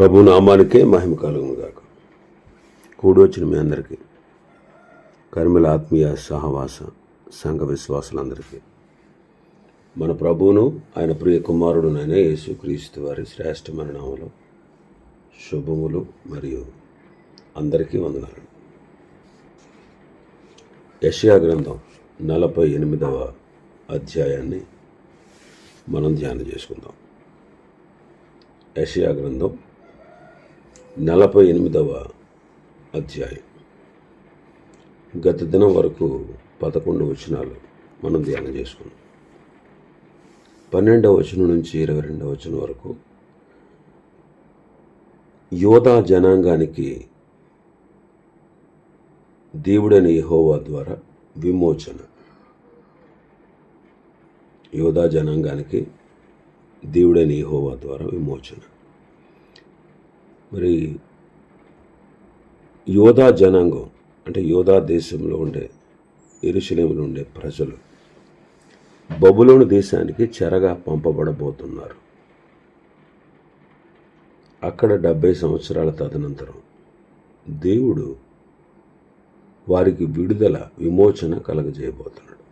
ప్రభు నామానికే మహిమ కలుగును గాక. వచ్చిన మీ అందరికీ కర్మల ఆత్మీయ సహవాస సంఘ విశ్వాసులందరికీ. మన ప్రభువును ఆయన ప్రియ కుమారుడునైన యేసుక్రీస్తు వారి శ్రేష్టమైన నామలో శుభములు మరియు అందరికీ వందనాలు. యషయా గ్రంథం నలభై ఎనిమిదవ అధ్యాయాన్ని మనం ధ్యానం చేసుకుందాం. యషయా గ్రంథం నలభై ఎనిమిదవ అధ్యాయం. గత దినం వరకు పదకొండు వచనాలు మనం ధ్యానం చేసుకున్నాం. పన్నెండవ వచనం నుంచి ఇరవై రెండవ వచనం వరకు యోధా జనాంగానికి దేవుడైన యహోవా ద్వారా విమోచన. యోధా జనాంగానికి దేవుడైన యహోవా ద్వారా విమోచన. మరి యోధా జనాంగం అంటే యోధా దేశంలో ఉండే ఎరుశలేములో ఉండే ప్రజలు బబులోని దేశానికి చెరగా పంపబడబోతున్నారు. అక్కడ డెబ్బై సంవత్సరాల తదనంతరం దేవుడు వారికి విడుదల విమోచన కలగజేయబోతున్నాడు.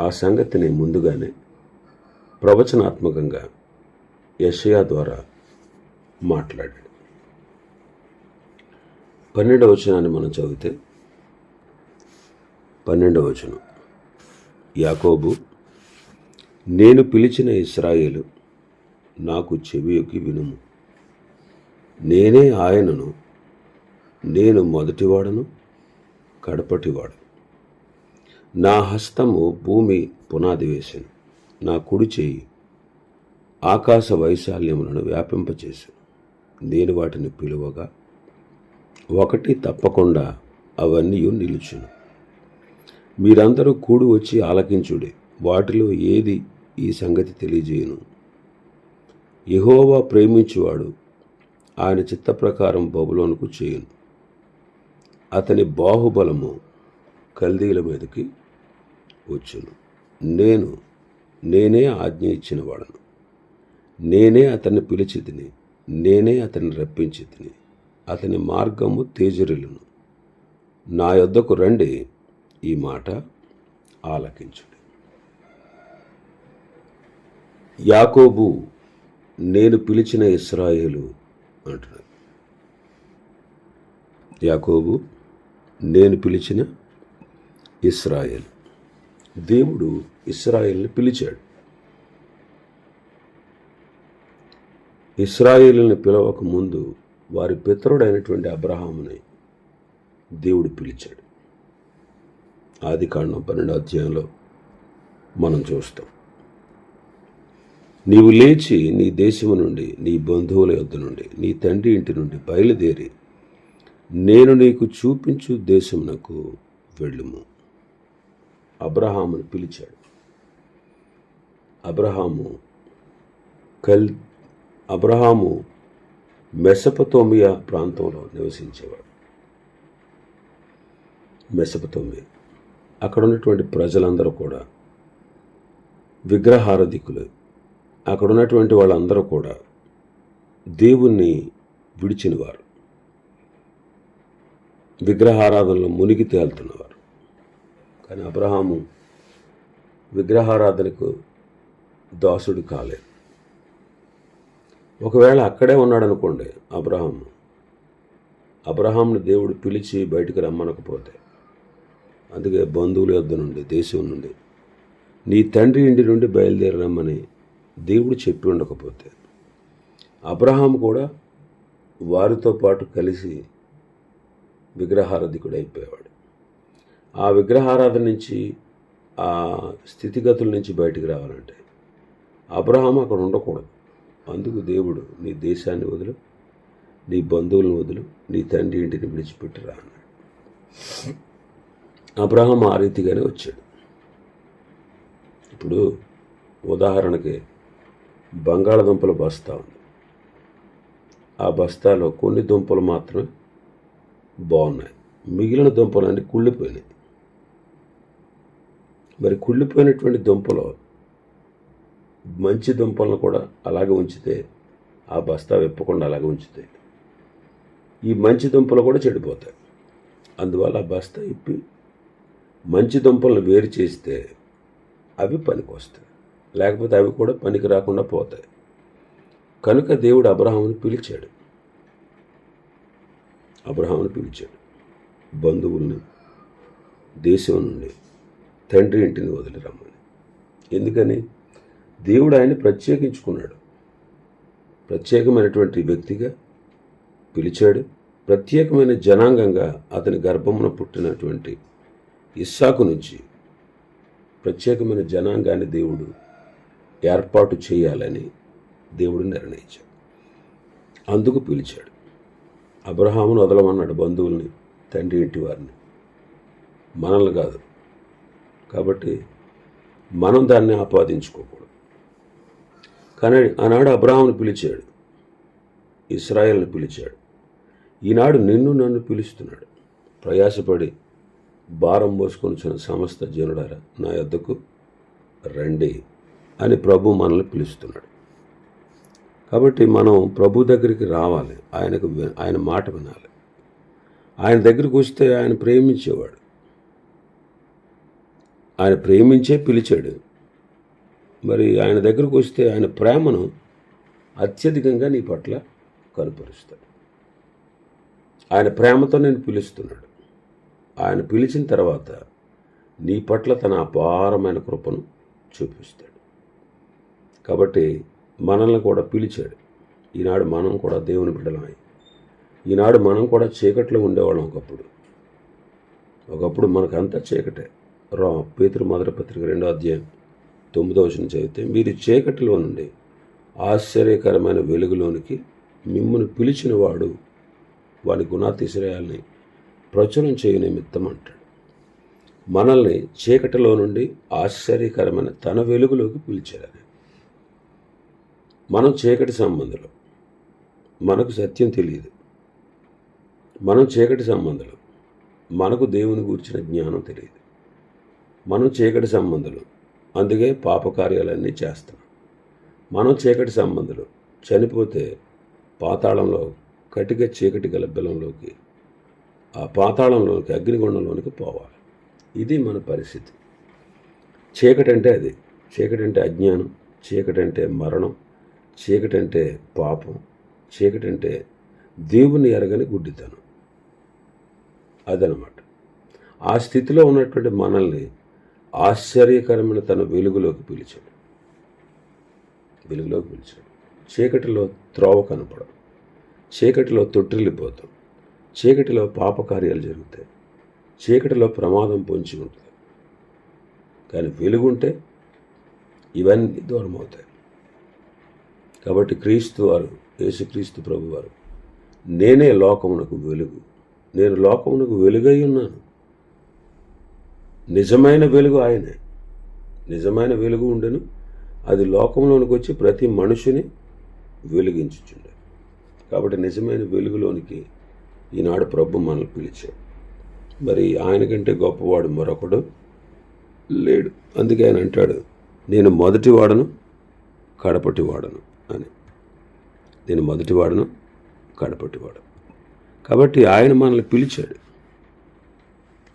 ఆ సంగతిని ముందుగానే ప్రవచనాత్మకంగా యషయా ద్వారా మాట్లాడాడు. పన్నెండవ వచనాన్ని మనం చదివితే పన్నెండవ వచనం. యాకోబు నేను పిలిచిన ఇస్రాయేలు నాకు చెవియొక్కి వినుము. నేనే ఆయనను నేను మొదటివాడను కడపటివాడు నా హస్తము భూమి పునాది వేశాను నా కుడి చేయి ఆకాశ వైశాల్యములను వ్యాపింపచేశాను నేను వాటిని పిలువగా ఒకటి తప్పకుండా అవన్నీ నిలుచును. మీరందరూ కూడి వచ్చి ఆలకించుడి. వాటిలో ఏది ఈ సంగతి తెలియజేయను? యహోవా ప్రేమించువాడు ఆయన చిత్త ప్రకారం బబులోనుకు చేయను. అతని బాహుబలము కల్దీల మీదకి వచ్చును. నేను నేనే ఆజ్ఞ ఇచ్చిన వాడను నేనే అతన్ని పిలిచితిని నేనే అతన్ని రప్పించి తిని అతని మార్గము తేజరులను నా యొద్దకు రండి ఈ మాట ఆలకించుడి. యాకోబు నేను పిలిచిన ఇస్రాయేలు అంటున్నాడు యాకోబు నేను పిలిచిన ఇస్రాయేల్. దేవుడు ఇస్రాయేల్ని పిలిచాడు. ఇస్రాయిల్ని పిలవక ముందు వారి పితరుడైనటువంటి అబ్రహాముని దేవుడు పిలిచాడు. ఆది కాండం పన్నెండు అధ్యాయంలో మనం చూస్తాం. నీవు లేచి నీ దేశము నుండి నీ బంధువుల యొద్ద నుండి నీ తండ్రి ఇంటి నుండి బయలుదేరి నేను నీకు చూపించు దేశమునకు వెళ్ళుము. అబ్రహామును పిలిచాడు. అబ్రహాము కల్ అబ్రహాము మెసపతోమియా ప్రాంతంలో నివసించేవాడు. మెసపతోమియా. అక్కడ ఉన్నటువంటి ప్రజలందరూ కూడా విగ్రహారధికులు అక్కడ ఉన్నటువంటి వాళ్ళందరూ కూడా దేవుణ్ణి విడిచినవారు. విగ్రహారాధనలో మునిగి తేలుతున్నవారు. కానీ అబ్రహాము విగ్రహారాధనకు దాసుడు కాలేదు. ఒకవేళ అక్కడే ఉన్నాడు అనుకోండి అబ్రహాం. అబ్రహాంను దేవుడు పిలిచి బయటికి రమ్మనకపోతే అందుకే బంధువుల యొద్ద నుండి దేశం నుండి నీ తండ్రి ఇంటి నుండి బయలుదేరి రమ్మని దేవుడు చెప్పి ఉండకపోతే అబ్రహాం కూడా వారితో పాటు కలిసి విగ్రహారాధికుడు అయిపోయేవాడు. ఆ విగ్రహారాధన నుంచి ఆ స్థితిగతుల నుంచి బయటికి రావాలంటే అబ్రహాం అక్కడ ఉండకూడదు. అందుకు దేవుడు నీ దేశాన్ని వదులు నీ బంధువులను వదులు నీ తండ్రి ఇంటిని విడిచిపెట్టురా అన్నాడు. అబ్రహం ఆ రీతిగానే వచ్చాడు. ఇప్పుడు ఉదాహరణకి బంగాళదుంపల బస్తా ఉంది. ఆ బస్తాలో కొన్ని దుంపలు మాత్రమే బాగున్నాయి. మిగిలిన దుంపలు అన్నీ కుళ్ళిపోయినాయి. మరి కుళ్ళిపోయినటువంటి దుంపలో మంచి దుంపలను కూడా అలాగే ఉంచితే ఆ బస్తా విప్పకుండా అలాగే ఉంచితే ఈ మంచి దుంపలు కూడా చెడిపోతాయి. అందువల్ల ఆ బస్తా ఇప్పి మంచి దుంపలను వేరు చేస్తే అవి పనికి వస్తాయి లేకపోతే అవి కూడా పనికి రాకుండా పోతాయి. కనుక దేవుడు అబ్రహాముని పిలిచాడు. అబ్రహాముని పిలిచాడు. బంధువుల్ని దేశం నుండి తండ్రి ఇంటిని వదిలి రమ్మని. ఎందుకని? దేవుడు ఆయన్ని ప్రత్యేకించుకున్నాడు. ప్రత్యేకమైనటువంటి వ్యక్తిగా పిలిచాడు. ప్రత్యేకమైన జనాంగంగా అతని గర్భమున పుట్టినటువంటి ఇస్సాకు నుంచి ప్రత్యేకమైన జనాంగాన్ని దేవుడు ఏర్పాటు చేయాలని దేవుడు నిర్ణయించాడు. అందుకు పిలిచాడు. అబ్రహామును వదలమన్నాడు బంధువుల్ని తండ్రి ఇంటి వారిని. మనల్ని కాదు. కాబట్టి మనం దాన్ని ఆపాదించుకోకూడదు. కానీ ఆనాడు అబ్రాహాంను పిలిచాడు. ఇస్రాయల్ని పిలిచాడు. ఈనాడు నిన్ను నన్ను పిలుస్తున్నాడు. ప్రయాసపడి భారం మోసుకొని సమస్త జనుడారా నా యొద్దకు రండి అని ప్రభు మనల్ని పిలుస్తున్నాడు. కాబట్టి మనం ప్రభు దగ్గరికి రావాలి. ఆయనకు ఆయన మాట వినాలి. ఆయన దగ్గరికి వస్తే ఆయన ప్రేమించేవాడు. ఆయన ప్రేమించే పిలిచాడు. మరి ఆయన దగ్గరకు వస్తే ఆయన ప్రేమను అత్యధికంగా నీ పట్ల కనుపరుస్తాడు. ఆయన ప్రేమతో నేను పిలుస్తున్నాడు. ఆయన పిలిచిన తర్వాత నీ పట్ల తన అపారమైన కృపను చూపిస్తాడు. కాబట్టి మనల్ని కూడా పిలిచాడు. ఈనాడు మనం కూడా దేవుని బిడ్డలమై ఈనాడు మనం కూడా చీకట్లో ఉండేవాళ్ళం ఒకప్పుడు. ఒకప్పుడు మనకంతా చీకటే. రా పేతురు మొదటి పత్రిక రెండో అధ్యాయం. తొమ్మిదో వచనం చదివితే మీరు చీకటిలో నుండి ఆశ్చర్యకరమైన వెలుగులోనికి మిమ్మల్ని పిలిచిన వాడు వాడి గుణాతిశయాల్ని ప్రచురం చేయ నిమిత్తం అంటాడు. మనల్ని చీకటిలో నుండి ఆశ్చర్యకరమైన తన వెలుగులోకి పిలిచారని. మనం చీకటి సంబంధులు. మనకు సత్యం తెలియదు. మనం చీకటి సంబంధులు. మనకు దేవుని గూర్చిన జ్ఞానం తెలియదు. మనం చీకటి సంబంధులు. అందుకే పాపకార్యాలన్నీ చేస్తాం. మనం చీకటి సంబంధులు చనిపోతే పాతాళంలో కటిక చీకటి గల బిలంలోకి ఆ పాతాళంలోకి అగ్నిగుండంలోనికి పోవాలి. ఇది మన పరిస్థితి. చీకటి అంటే అది. చీకటి అంటే అజ్ఞానం చీకటి అంటే మరణం చీకటి అంటే పాపం చీకటి అంటే దేవుని ఎరగని గుడ్డితనం. అదనమాట. ఆ స్థితిలో ఉన్నటువంటి మనల్ని ఆశ్చర్యకరమైన తన వెలుగులోకి పిలిచాడు. వెలుగులోకి పిలిచాడు. చీకటిలో త్రోవ కనపడం చీకటిలో తొట్టిల్లిపోతాం చీకటిలో పాపకార్యాలు జరుగుతాయి. చీకటిలో ప్రమాదం పొంచి ఉంటుంది. కానీ వెలుగుంటే ఇవన్నీ దూరం అవుతాయి కాబట్టి క్రీస్తు వారు యేసుక్రీస్తు ప్రభువారు నేనే లోకమునకు వెలుగు. నేను లోకమునకు వెలుగై ఉన్నాను. నిజమైన వెలుగు ఆయనే. నిజమైన వెలుగు ఉండను. అది లోకంలోనికి వచ్చి ప్రతి మనుషుని వెలిగించుచుండే కాబట్టి నిజమైన వెలుగులోనికి ఈనాడు ప్రభు మనల్ని పిలిచాడు. మరి ఆయన కంటే గొప్పవాడు మరొకడు లేడు. అందుకే ఆయన అంటాడు నేను మొదటి వాడను కడపటి వాడను అని. నేను మొదటి వాడను కడపటి వాడను. కాబట్టి ఆయన మనల్ని పిలిచాడు.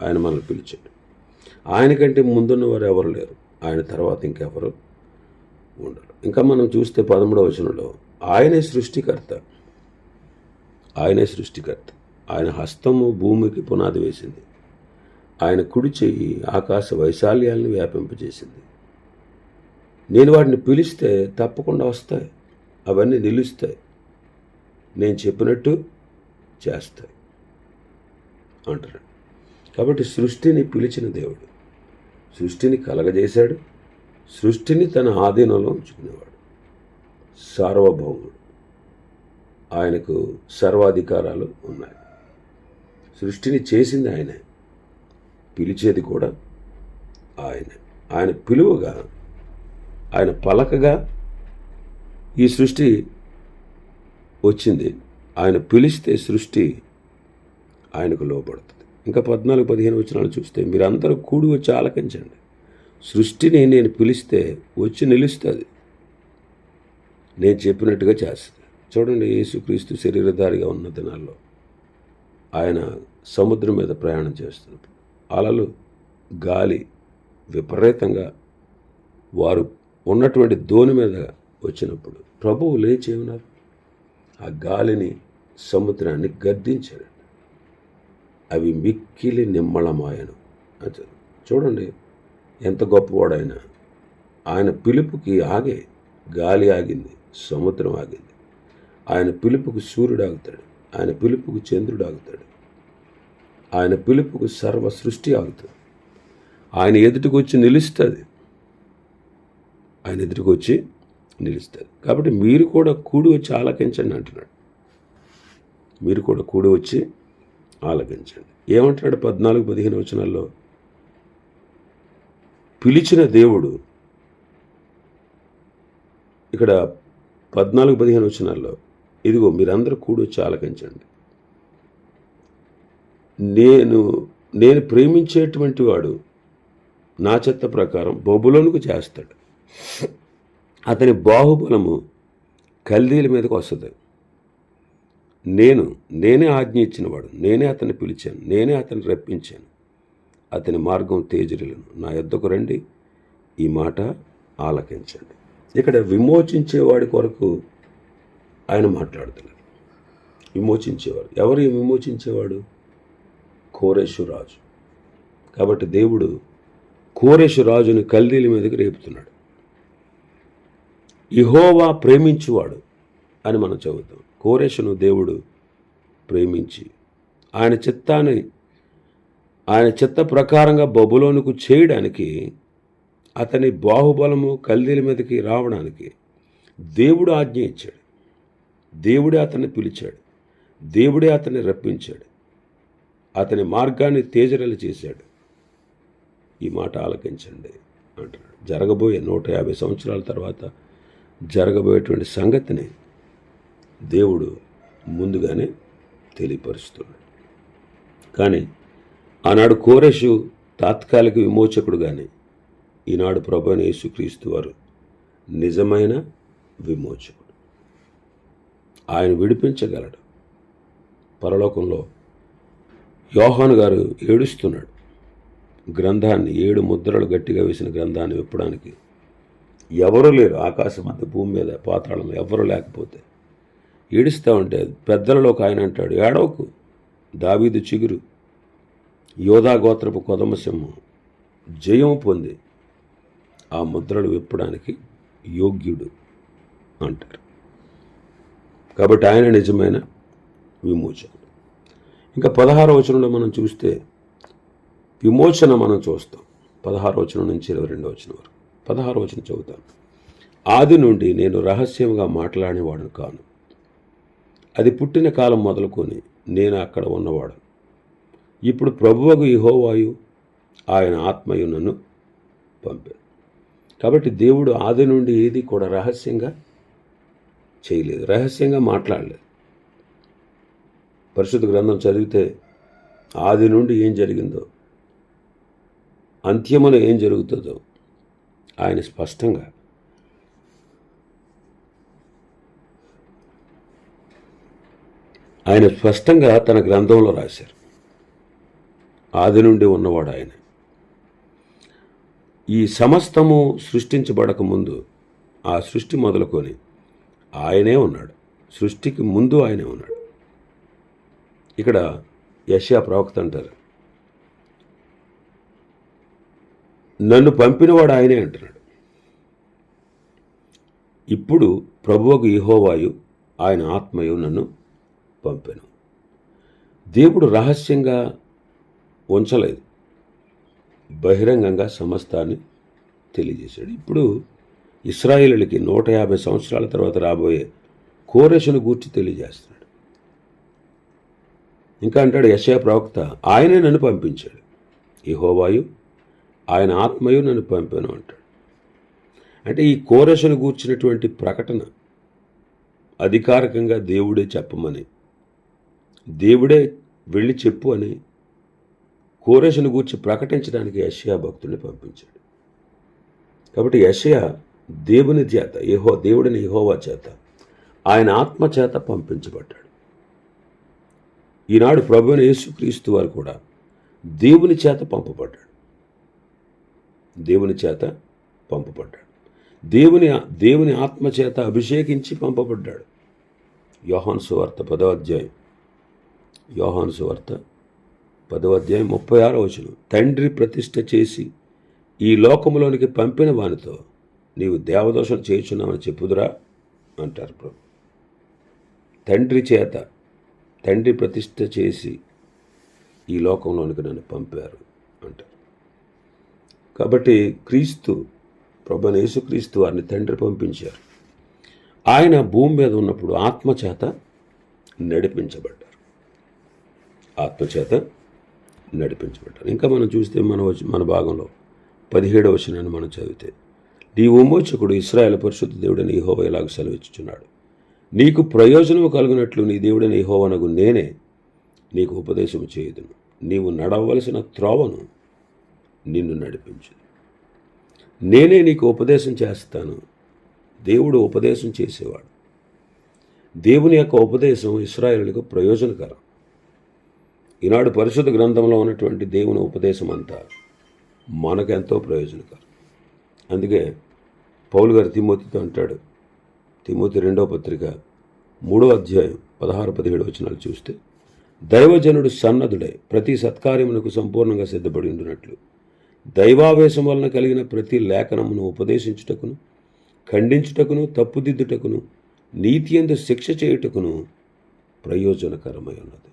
ఆయన మనల్ని పిలిచాడు. ఆయనకంటే ముందున్న వారు ఎవరు లేరు. ఆయన తర్వాత ఇంకెవరు ఉండరు. ఇంకా మనం చూస్తే పదమూడవ వచనంలో ఆయనే సృష్టికర్త. ఆయనే సృష్టికర్త. ఆయన హస్తము భూమికి పునాది వేసింది. ఆయన కుడి చెయ్యి ఆకాశ వైశాల్యాలను వ్యాపింపజేసింది. నేను వాటిని పిలిస్తే తప్పకుండా వస్తాయి. అవన్నీ నిలుస్తాయి. నేను చెప్పినట్టు చేస్తాయి. అంటారు. కాబట్టి సృష్టిని పిలిచిన దేవుడు సృష్టిని కలగజేశాడు. సృష్టిని తన ఆధీనంలో ఉంచుకునేవాడు. సార్వభౌముడు. ఆయనకు సర్వాధికారాలు ఉన్నాయి. సృష్టిని చేసింది ఆయనే. పిలిచేది కూడా ఆయనే. ఆయన పిలువగా ఆయన పలకగా ఈ సృష్టి వచ్చింది. ఆయన పిలిస్తే సృష్టి ఆయనకు లోపడుతుంది ఇంకా పద్నాలుగు పదిహేను వచనాలు చూస్తే మీరందరూ కూడి వచ్చి ఆలకించండి. సృష్టిని నేను పిలిస్తే వచ్చి నిలుస్తుంది. నేను చెప్పినట్టుగా చేస్తుంది. చూడండి యేసుక్రీస్తు శరీరధారిగా ఉన్న దినాల్లో ఆయన సముద్రం మీద ప్రయాణం చేస్తున్నప్పుడు అలలు గాలి విపరీతంగా వారు ఉన్నటువంటి ధోని మీద వచ్చినప్పుడు ప్రభువు లేచి ఏమన్నారు? ఆ గాలిని సముద్రాన్ని గద్దించారు. అవి మిక్కిలి నిమ్మళమాయను. అని చూడండి ఎంత గొప్పవాడైనా. ఆయన పిలుపుకి ఆగే గాలి ఆగింది సముద్రం ఆగింది. ఆయన పిలుపుకు సూర్యుడు ఆగుతాడు ఆయన పిలుపుకు చంద్రుడు ఆగుతాడు. ఆయన పిలుపుకు సర్వ సృష్టి ఆగుతుంది. ఆయన ఎదుటికి వచ్చి నిలుస్తుంది. ఆయన ఎదుటికి వచ్చి నిలుస్తుంది. కాబట్టి మీరు కూడా కూడి వచ్చి ఆలకించండి అంటున్నాడు. మీరు కూడా కూడి వచ్చి ఆలకించండి. ఏమంటాడు పద్నాలుగు పదిహేను వచనాల్లో? పిలిచిన దేవుడు ఇక్కడ పద్నాలుగు పదిహేను వచనాల్లో ఇదిగో మీరందరూ కూడొచ్చి వచ్చి ఆలకించండి. నేను నేను ప్రేమించేటువంటి వాడు నా చెత్త ప్రకారం బొబులోనుకు చేస్తాడు. అతని బాహుబలము కల్దీల మీదకి వస్తుంది. నేను నేనే ఆజ్ఞ ఇచ్చినవాడు నేనే అతన్ని పిలిచాను నేనే అతన్ని రప్పించాను. అతని మార్గం తేజరిలను నా యొద్దకు రండి ఈ మాట ఆలకించండి. ఇక్కడ విమోచించేవాడి కొరకు ఆయన మాట్లాడుతున్నారు. విమోచించేవాడు. ఎవరు విమోచించేవాడు? కోరేషు రాజు. కాబట్టి దేవుడు కోరేషు రాజుని కల్దీల మీదకి రేపుతున్నాడు. ఇహోవా ప్రేమించువాడు అని మనం చదువుతాం. కోరేషును దేవుడు ప్రేమించి ఆయన చిత్తాన్ని ఆయన చిత్త ప్రకారంగా బబులోనుకు చేయడానికి అతని బాహుబలము కల్దీల మీదకి రావడానికి దేవుడు ఆజ్ఞ ఇచ్చాడు. దేవుడే అతన్ని పిలిచాడు. దేవుడే అతన్ని రప్పించాడు. అతని మార్గాన్ని తేజరలు చేశాడు. ఈ మాట ఆలకించండి అంటున్నాడు. జరగబోయే నూట యాభై సంవత్సరాల తర్వాత జరగబోయేటువంటి సంగతిని దేవుడు ముందుగానే తెలియపరుస్తున్నాడు. కానీ ఆనాడు కోరేషు తాత్కాలిక విమోచకుడు కానీ ఈనాడు ప్రభుని యేసుక్రీస్తు వారు నిజమైన విమోచకుడు. ఆయన విడిపించగలడు. పరలోకంలో యోహాను గారు ఏడుస్తున్నాడు. గ్రంథాన్ని ఏడు ముద్రలు గట్టిగా వేసిన గ్రంథాన్ని విప్పడానికి ఎవరు లేరు. ఆకాశం అంత భూమి మీద పాతాళంలో ఎవరు లేకపోతే ఏడుస్తూ ఉంటే పెద్దలలో ఒక ఆయన అంటాడు ఏడవకు దావీదు చిగురు యోధా గోత్రపు కొదమసింహం జయం పొంది ఆ ముద్రలు విప్పడానికి యోగ్యుడు అంటారు. కాబట్టి ఆయన నిజమైన విమోచన ఇంకా పదహార వచనంలో మనం చూస్తే విమోచన మనం చూస్తాం. పదహారు వచనం నుంచి ఇరవై రెండవ వచనం వరకు. పదహారు వచనం చదువుతాను ఆది నుండి నేను రహస్యంగా మాట్లాడేవాడు కాను అది పుట్టిన కాలం మొదలుకొని నేను అక్కడ ఉన్నవాడు. ఇప్పుడు ప్రభువకు ఇహోవాయు ఆయన ఆత్మయు నన్ను పంపాను కాబట్టి దేవుడు ఆది నుండి ఏది కూడా రహస్యంగా చేయలేదు రహస్యంగా మాట్లాడలేదు. పరిశుద్ధ గ్రంథం చదివితే ఆది నుండి ఏం జరిగిందో అంత్యమున ఏం జరుగుతుందో ఆయన స్పష్టంగా ఆయన స్పష్టంగా తన గ్రంథంలో రాశారు. ఆది నుండి ఉన్నవాడు ఆయన. ఈ సమస్తము సృష్టించబడక ముందు ఆ సృష్టి మొదలుకొని ఆయనే ఉన్నాడు. సృష్టికి ముందు ఆయనే ఉన్నాడు. ఇక్కడ యశా ప్రవక్త అంటారు. నన్ను పంపినవాడు ఆయనే అంటున్నాడు. ఇప్పుడు ప్రభువుకు ఇహోవాయు ఆయన ఆత్మయు నన్ను పంపాను. దేవుడు రహస్యంగా ఉంచలేదు. బహిరంగంగా సమస్తాన్ని తెలియజేశాడు. ఇప్పుడు ఇస్రాయేలులకి నూట యాభై సంవత్సరాల తర్వాత రాబోయే కోరెషను గూర్చి తెలియజేస్తున్నాడు. ఇంకా అంటాడు యశయ ప్రవక్త ఆయనే నన్ను పంపించాడు. ఈ హోవాయు ఆయన ఆత్మయు నన్ను పంపాను అంటాడు. అంటే ఈ కోరసను గూర్చినటువంటి ప్రకటన అధికారికంగా దేవుడే చెప్పమని దేవుడే వెళ్ళి చెప్పు అని కోరసను గూర్చి ప్రకటించడానికి యషయా భక్తుడిని పంపించాడు. కాబట్టి యషయా దేవుని చేత యహో దేవుడిని యహోవా చేత ఆయన ఆత్మ చేత పంపించబడ్డాడు. ఈనాడు ప్రభుని యేసుక్రీస్తు వారు కూడా దేవుని చేత పంపబడ్డాడు దేవుని చేత పంపబడ్డాడు. దేవుని దేవుని ఆత్మ చేత అభిషేకించి పంపబడ్డాడు. యోహాన్ సువార్త పదో అధ్యాయం. యోహాను సువార్త పదవ అధ్యాయం ముప్పై ఆరో వచనం. తండ్రి ప్రతిష్ట చేసి ఈ లోకంలోనికి పంపిన వానితో నీవు దేవదోషం చేయుచున్నామని చెప్పుదురా అంటారు ప్రభు. తండ్రి చేత తండ్రి ప్రతిష్ఠ చేసి ఈ లోకంలోనికి నన్ను పంపారు అంటారు. కాబట్టి క్రీస్తు ప్రభు యేసుక్రీస్తు వారిని తండ్రి పంపించారు. ఆయన భూమి మీద ఉన్నప్పుడు ఆత్మచేత నడిపించబడ్డారు. ఆత్మచేత నడిపించబడ్డారు. ఇంకా మనం చూస్తే మన మన భాగంలో పదిహేడవ వచనాన్ని మనం చదివితే నీ ఉమోచకుడు ఇస్రాయల్ పరిశుద్ధ దేవుడని ఈహోవ ఇలాగ సెలవిచ్చుచున్నాడు. నీకు ప్రయోజనము కలుగునట్లు నీ దేవుడని ఈహోవనకు నేనే నీకు ఉపదేశం చేయదును. నీవు నడవలసిన త్రోవను నిన్ను నడిపించు నేనే నీకు ఉపదేశం చేస్తాను. దేవుడు ఉపదేశం చేసేవాడు. దేవుని యొక్క ఉపదేశం ఇస్రాయేలులకు ప్రయోజనకరం. ఈనాడు పరిశుద్ధ గ్రంథంలో ఉన్నటువంటి దేవుని ఉపదేశం అంతా మనకెంతో ప్రయోజనకరం. అందుకే పౌలు గారు తిమోతితో అంటాడు తిమోతి రెండవ పత్రిక మూడో అధ్యాయం పదహారు పదిహేడు వచనాలు చూస్తే దైవజనుడు సన్నదుడై ప్రతి సత్కార్యమునకు సంపూర్ణంగా సిద్ధపడి ఉండినట్లు. దైవావేశం వలన కలిగిన ప్రతి లేఖనమును ఉపదేశించుటకును ఖండించుటకును తప్పుదిద్దుటకును నీతి ఎందు శిక్ష చేయుటకును ప్రయోజనకరమై ఉన్నది.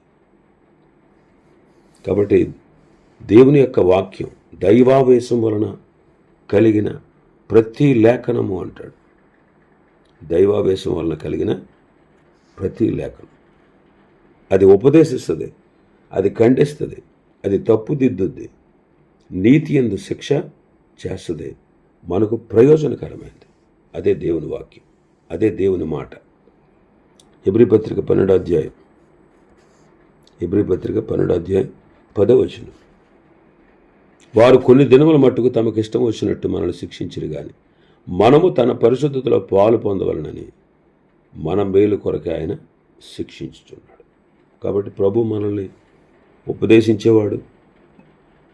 కాబట్టి దేవుని యొక్క వాక్యం దైవావేశం వలన కలిగిన ప్రతి లేఖనము అంటాడు. దైవావేశం వలన కలిగిన ప్రతి లేఖనం. అది ఉపదేశిస్తుంది అది ఖండిస్తుంది అది తప్పుదిద్దుద్ది నీతి ఎందు శిక్ష చేస్తుంది మనకు ప్రయోజనకరమైనది అదే దేవుని వాక్యం అదే దేవుని మాట. ఎబ్రి పత్రిక పన్నెండు అధ్యాయం. ఎబ్రి పత్రిక పన్నెండు అధ్యాయం. పదవచనం వారు కొన్ని దినముల మట్టుకు తమకు ఇష్టం వచ్చినట్టు మనల్ని శిక్షించరు కానీ మనము తన పరిశుద్ధతలో పాలు పొందవలనని మన మేలు కొరకే ఆయన శిక్షించుచున్నాడు. కాబట్టి ప్రభు మనల్ని ఉపదేశించేవాడు.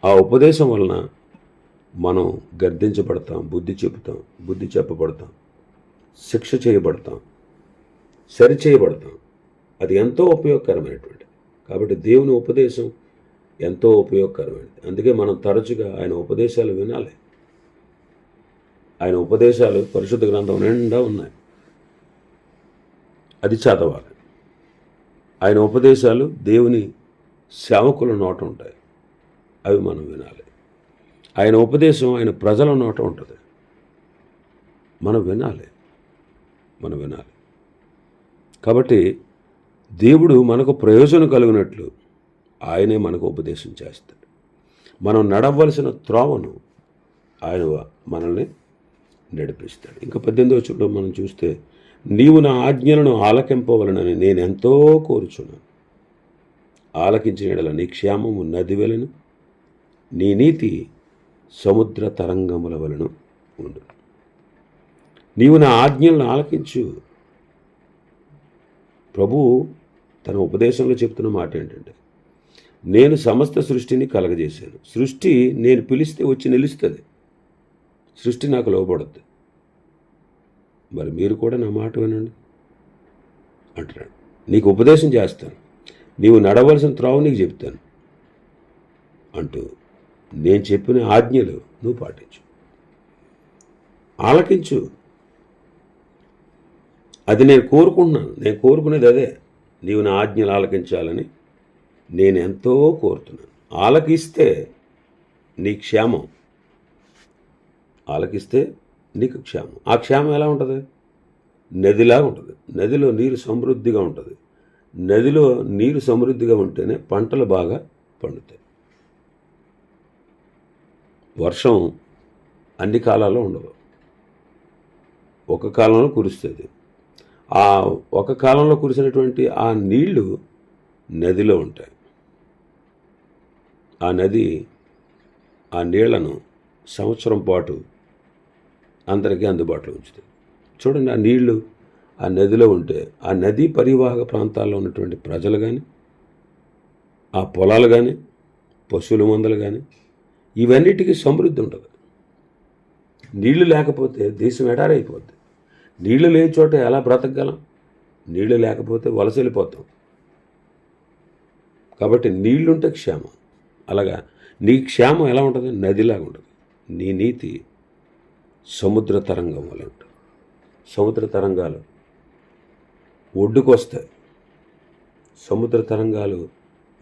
ఆ ఉపదేశం వలన మనం గర్దించబడతాం బుద్ధి చెబుతాం బుద్ధి చెప్పబడతాం శిక్ష చేయబడతాం సరి చేయబడతాం. అది ఎంతో ఉపయోగకరమైనటువంటి కాబట్టి దేవుని ఉపదేశం ఎంతో ఉపయోగకరమైనది. అందుకే మనం తరచుగా ఆయన ఉపదేశాలు వినాలి. ఆయన ఉపదేశాలు పరిశుద్ధ గ్రంథం నిండా ఉన్నాయి. అది చదవాలి ఆయన ఉపదేశాలు దేవుని సేవకుల నోట ఉంటాయి. అవి మనం వినాలి. ఆయన ఉపదేశం ఆయన ప్రజల నోట ఉంటుంది. మనం వినాలి. మనం వినాలి. కాబట్టి దేవుడు మనకు ప్రయోజనం కలిగినట్లు ఆయనే మనకు ఉపదేశం చేస్తాడు. మనం నడవలసిన త్రోవను ఆయన మనల్ని నడిపిస్తాడు. ఇంకా పద్దెనిమిదవ చూడడం మనం చూస్తే నీవు నా ఆజ్ఞలను ఆలకింపవలనని నేను ఎంతో కోరుచున్నాను. ఆలకించిన నీ క్షేమము నది వెలను నీ నీతి సముద్ర తరంగముల వలన ఉండు. నీవు నా ఆజ్ఞలను ఆలకించు. ప్రభు తన ఉపదేశంలో చెప్తున్న మాట ఏంటంటే నేను సమస్త సృష్టిని కలగజేశాను. సృష్టి నేను పిలిస్తే వచ్చి నిలుస్తుంది. సృష్టి నాకు లోబడుద్ది. మరి మీరు కూడా నా మాట వినండి అంటున్నాడు. నీకు ఉపదేశం చేస్తాను. నీవు నడవలసిన త్రోవ నీకు చెప్తాను అంటూ నేను చెప్పిన ఆజ్ఞలు నువ్వు పాటించు. ఆలకించు. అది నేను కోరుకుంటున్నాను. నేను కోరుకునేది అదే. నీవు నా ఆజ్ఞలు ఆలకించాలని నేను ఎంతో కోరుతున్నాను. ఆలకిస్తే నీ క్షేమం. ఆలకిస్తే నీకు క్షేమం. ఆ క్షేమం ఎలా ఉంటుంది? నదిలాగా ఉంటుంది. నదిలో నీరు సమృద్ధిగా ఉంటుంది. నదిలో నీరు సమృద్ధిగా ఉంటేనే పంటలు బాగా పండుతాయి. వర్షం అన్ని కాలాల్లో ఉండదు. ఒక కాలంలో కురుస్తుంది. ఆ ఒక కాలంలో కురిసినటువంటి ఆ నీళ్ళు నదిలో ఉంటాయి. ఆ నది ఆ నీళ్ళను సంవత్సరం పాటు అందరికీ అందుబాటులో ఉంచుతుంది. చూడండి ఆ నీళ్ళు ఆ నదిలో ఉంటే ఆ నదీ పరివాహక ప్రాంతాల్లో ఉన్నటువంటి ప్రజలు కానీ ఆ పొలాలు కానీ పశువుల మందలు కానీ ఇవన్నిటికీ సమృద్ధి ఉండదు నీళ్ళు లేకపోతే దేశం ఎడారైపోద్ది. నీళ్ళు లేని చోట ఎలా బ్రతకగలం? నీళ్ళు లేకపోతే వలస వెళ్ళిపోతాం. కాబట్టి నీళ్ళుంటే క్షేమం. అలాగా నీ క్షేమం ఎలా ఉంటుంది? నదిలాగా ఉంటుంది. నీ నీతి సముద్ర తరంగం వల్ల ఉంటుంది. సముద్ర తరంగాలు ఒడ్డుకొస్తాయి. సముద్ర తరంగాలు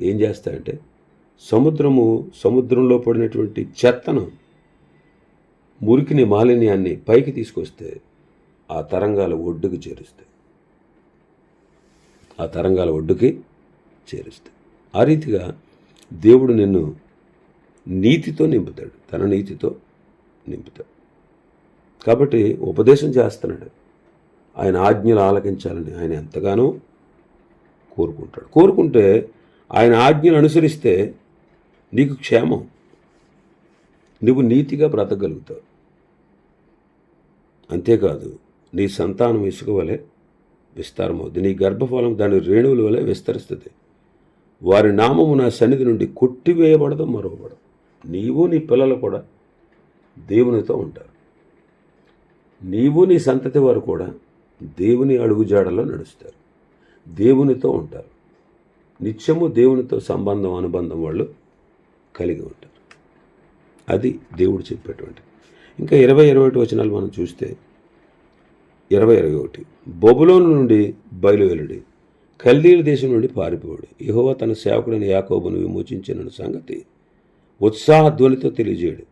ఏం చేస్తాయంటే సముద్రము సముద్రంలో పడినటువంటి చెత్తను మురికిని మాలిన్యాన్ని పైకి తీసుకొస్తే ఆ తరంగాలు ఒడ్డుకు చేరుస్తాయి. ఆ తరంగాల ఒడ్డుకి చేరుస్తాయి. ఆ రీతిగా దేవుడు నిన్ను నీతితో నింపుతాడు తన నీతితో నింపుతాడు. కాబట్టి ఉపదేశం చేస్తున్నాడు. ఆయన ఆజ్ఞలు ఆలకించాలని ఆయన ఎంతగానో కోరుకుంటాడు. కోరుకుంటే ఆయన ఆజ్ఞలు అనుసరిస్తే నీకు క్షేమం నువ్వు నీతిగా బ్రతకగలుగుతావు. అంతేకాదు నీ సంతానం ఇసుక వలె విస్తారమవుద్ది నీ గర్భఫలం దాని రేణువుల వలె విస్తరిస్తుంది. వారి నామము నా సన్నిధి నుండి కొట్టివేయబడదు మరవబడదు. నీవు నీ పిల్లలు కూడా దేవునితో ఉంటారు. నీవు నీ సంతతి వారు కూడా దేవుని అడుగుజాడలో నడుస్తారు. దేవునితో ఉంటారు. నిత్యము దేవునితో సంబంధం అనుబంధం వాళ్ళు కలిగి ఉంటారు. అది దేవుడు చెప్పేటువంటి. ఇంకా ఇరవై ఇరవై ఒకటి వచనాలు మనం చూస్తే ఇరవై ఇరవై ఒకటి బొబులోను నుండి బయలువెలుడి కల్దీల దేశం నుండి పారిపోడు యహోవ తన సేవకుడైన యాకోబును విమోచించిన సంగతి ఉత్సాహ ధ్వనితో తెలియజేయడు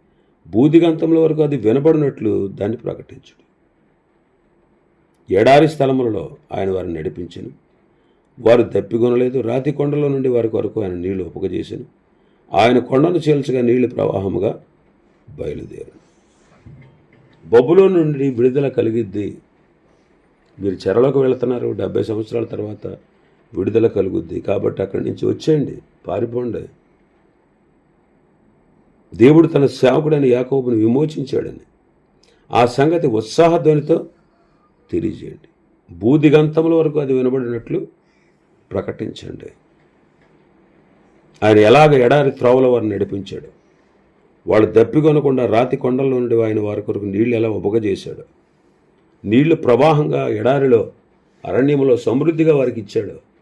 బూదిగంతంలో వరకు అది వినబడినట్లు దాన్ని ప్రకటించుడు. ఎడారి స్థలములలో ఆయన వారిని నడిపించను. వారు దప్పిగొనలేదు రాతి కొండలో నుండి వారి కొరకు ఆయన నీళ్ళు ఉపగజేసెను ఆయన కొండను చీల్చగా నీళ్ళు ప్రవాహముగా బయలుదేరు బొబ్బులో నుండి విడుదల కలిగిద్ది. మీరు చెరలోకి వెళుతున్నారు. డెబ్బై సంవత్సరాల తర్వాత విడుదల కలుగుద్ది. కాబట్టి అక్కడి నుంచి వచ్చేయండి. పారిపోండి. దేవుడు తన సేవకుడైన యాకోబును విమోచించాడని. ఆ సంగతి ఉత్సాహధ్వనితో తెలియజేయండి. బూదిగంతముల వరకు అది వినబడినట్లు ప్రకటించండి. ఆయన ఎలాగ ఎడారి త్రోవల వారిని నడిపించాడు. వాళ్ళు దప్పికొనకుండా రాతి కొండల్లో నుండి ఆయన వారి కొరకు నీళ్ళు ఎలా ఉపగజేశాడు నీళ్ళు ప్రవాహంగా ఎడారిలో అరణ్యంలో సమృద్ధిగా వారికి ఇచ్చాడు.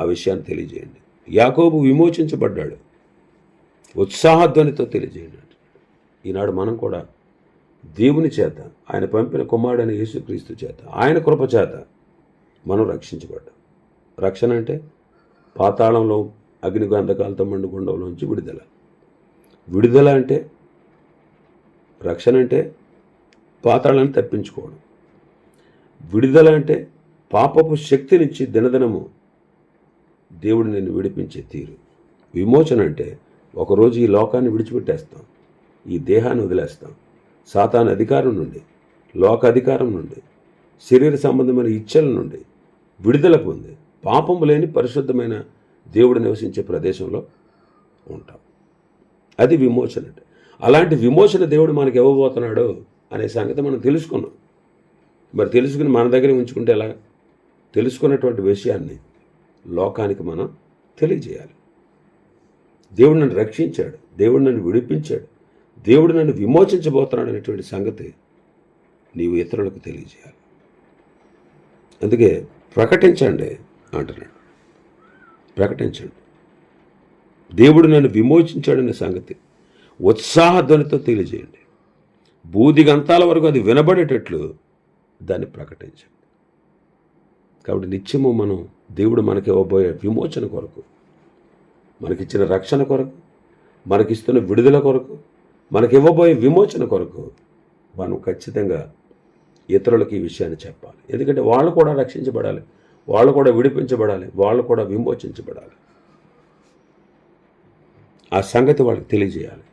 ఆ విషయాన్ని తెలియజేయండి. యాకోబు విమోచించబడ్డాడు. ఉత్సాహధ్వనితో తెలియజేయండి. ఈనాడు మనం కూడా దేవుని చేత ఆయన పంపిన కుమారుడైన యేసుక్రీస్తు చేత ఆయన కృప చేత మనం రక్షించబడ్డాం. రక్షణ అంటే పాతాళంలో అగ్నిగంధకాలతో మండుగుండంలోంచి విడుదల. విడుదల అంటే రక్షణ అంటే పాతాళాన్ని తప్పించుకోవడం. విడుదల అంటే పాపపు శక్తినిచ్చి దినదినము దేవుడు నిన్ను విడిపించే తీరు. విమోచన అంటే ఒకరోజు ఈ లోకాన్ని విడిచిపెట్టేస్తాం. ఈ దేహాన్ని వదిలేస్తాం. సాతాన్ అధికారం నుండి లోక అధికారం నుండి శరీర సంబంధమైన ఇచ్చల నుండి విడుదల పొంది పాపము లేని పరిశుద్ధమైన దేవుడు నివసించే ప్రదేశంలో ఉంటాం. అది విమోచన అంటే. అలాంటి విమోచన దేవుడు మనకి ఇవ్వబోతున్నాడు అనే సంగతి మనం తెలుసుకున్నాం. మరి తెలుసుకుని మన దగ్గర ఉంచుకుంటే ఎలా? తెలుసుకున్నటువంటి విషయాన్ని లోకానికి మనం తెలియజేయాలి. దేవుడు నన్ను రక్షించాడు దేవుడు నన్ను విడిపించాడు దేవుడు నన్ను విమోచించబోతున్నాడు అనేటువంటి సంగతి నీవు ఇతరులకు తెలియజేయాలి. అందుకే ప్రకటించండి అంటున్నాడు. ప్రకటించండి. దేవుడు నన్ను విమోచించాడనే సంగతి ఉత్సాహధ్వనితో తెలియజేయండి. బూదిగంతాల వరకు అది వినబడేటట్లు దాన్ని ప్రకటించండి. కాబట్టి నిత్యము మనం దేవుడు మనకి ఇవ్వబోయే విమోచన కొరకు మనకిచ్చిన రక్షణ కొరకు మనకిస్తున్న విడుదల కొరకు మనకి ఇవ్వబోయే విమోచన కొరకు మనం ఖచ్చితంగా ఇతరులకు ఈ విషయాన్ని చెప్పాలి. ఎందుకంటే వాళ్ళు కూడా రక్షించబడాలి వాళ్ళు కూడా విడిపించబడాలి వాళ్ళు కూడా విమోచించబడాలి. ఆ సంగతి వాళ్ళకి తెలియజేయాలి.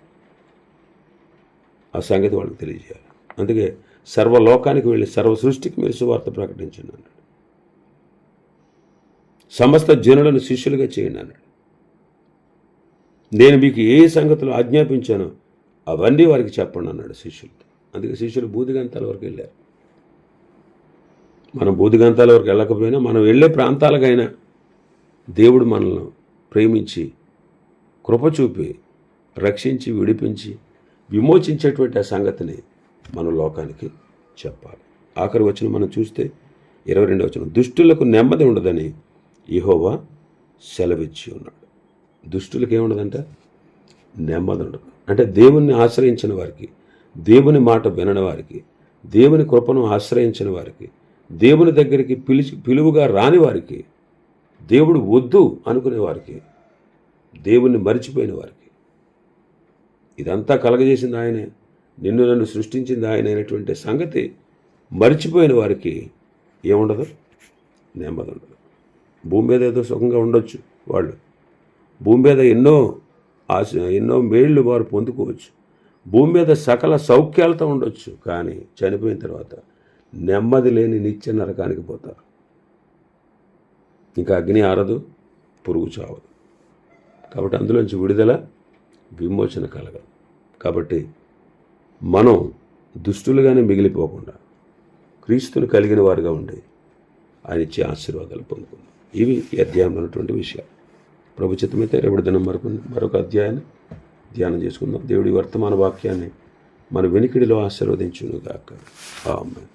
ఆ సంగతి వాళ్ళకి తెలియజేయాలి. అందుకే సర్వలోకానికి వెళ్ళి సర్వ సృష్టికి మీరు సువార్త ప్రకటించండి అన్నాడు. సమస్త జనులను శిష్యులుగా చేయండి అన్నాడు. నేను మీకు ఏ సంగతులు ఆజ్ఞాపించానో అవన్నీ వారికి చెప్పండి అన్నాడు శిష్యులతో. అందుకే శిష్యులు బూదిగంతాల వరకు వెళ్ళారు. మనం బూదిగంతాల వరకు వెళ్ళకపోయినా మనం వెళ్ళే ప్రాంతాలకైనా దేవుడు మనల్ని ప్రేమించి కృప చూపి రక్షించి విడిపించి విమోచించేటువంటి ఆ సంగతిని మన లోకానికి చెప్పాలి. ఆఖరి వచ్చిన మనం చూస్తే ఇరవై రెండు వచ్చిన దుష్టులకు నెమ్మది ఉండదని ఇహోవా సెలవిచ్చి ఉన్నాడు. దుష్టులకు ఏముండదంట? నెమ్మది ఉండదు. అంటే దేవుణ్ణి ఆశ్రయించిన వారికి దేవుని మాట వినని వారికి దేవుని కృపను ఆశ్రయించిన వారికి దేవుని దగ్గరికి పిలిచి పిలువుగా రాని వారికి దేవుడు వద్దు అనుకునే వారికి దేవుణ్ణి మరిచిపోయిన వారికి. ఇదంతా కలగజేసింది ఆయనే. నిన్ను నన్ను సృష్టించింది ఆయన అయినటువంటి సంగతి మరిచిపోయిన వారికి ఏముండదు? నెమ్మది ఉండదు. భూమి మీద ఏదో సుఖంగా ఉండొచ్చు వాళ్ళు. భూమి మీద ఎన్నో ఆశ ఎన్నో మేళ్ళు వారు పొందుకోవచ్చు. భూమి మీద సకల సౌఖ్యాలతో ఉండొచ్చు కానీ చనిపోయిన తర్వాత నెమ్మది లేని నిత్య నరకానికి పోతారు. ఇంకా అగ్ని ఆరదు పురుగు చావదు. కాబట్టి అందులోంచి విడుదల విమోచన కలగదు. కాబట్టి మనం దుష్టులుగానే మిగిలిపోకుండా క్రీస్తుని కలిగిన వారుగా ఉండి ఆయన ఇచ్చే ఆశీర్వాదాలు పొందుకుందాం. ఇవి ఈ అధ్యాయంలో ఉన్నటువంటి విషయాలు. ప్రభు రేపటి దినం మరొక మరొక అధ్యాయాన్ని ధ్యానం చేసుకుందాం. దేవుడి వర్తమాన వాక్యాన్ని మన వెనికిడిలో ఆశీర్వదించునుగాక. ఆమె